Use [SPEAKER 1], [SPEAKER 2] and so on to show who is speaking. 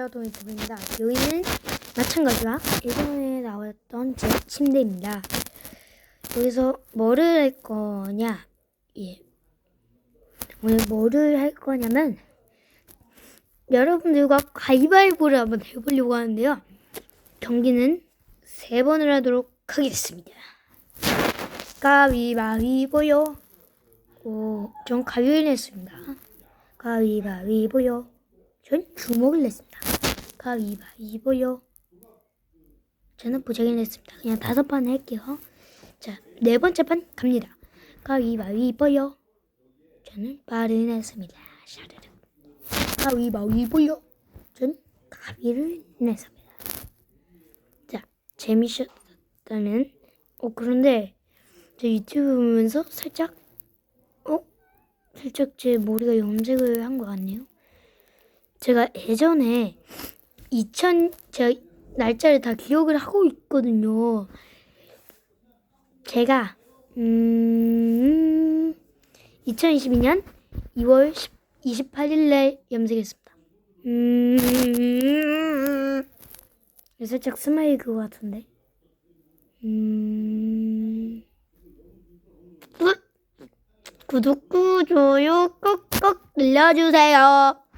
[SPEAKER 1] 안녕하세요 유튜브입니다. 여기는 마찬가지와 예전에 나왔던 제 침대입니다. 여기서 뭐를 할 거냐? 예. 오늘 뭐를 할 거냐면 여러분들과 가위바위보를 한번 해보려고 하는데요. 경기는 세 번을 하도록 하겠습니다. 가위바위보요. 오, 전 가위를 냈습니다. 가위바위보요. 전 주먹을 냈습니다. 가위바위보요. 저는 부적을 냈습니다. 그냥 다섯 판 할게요. 자, 네 번째 판 갑니다. 가위바위보요. 저는 발을 냈습니다. 샤르르. 가위바위보요. 전 가위를 냈습니다. 자, 재미있었다는. 어, 그런데 저 유튜브 보면서 살짝, 어? 살짝 제 머리가 염색을 한것 같네요. 제가 예전에 2000 제가 날짜를 다 기억을 하고 있거든요. 제가 음 2022년 2월 28일 날 염색했습니다. 음 살짝 스마일 그거 같은데. 음 구독, 좋아요 꾹꾹 눌러주세요.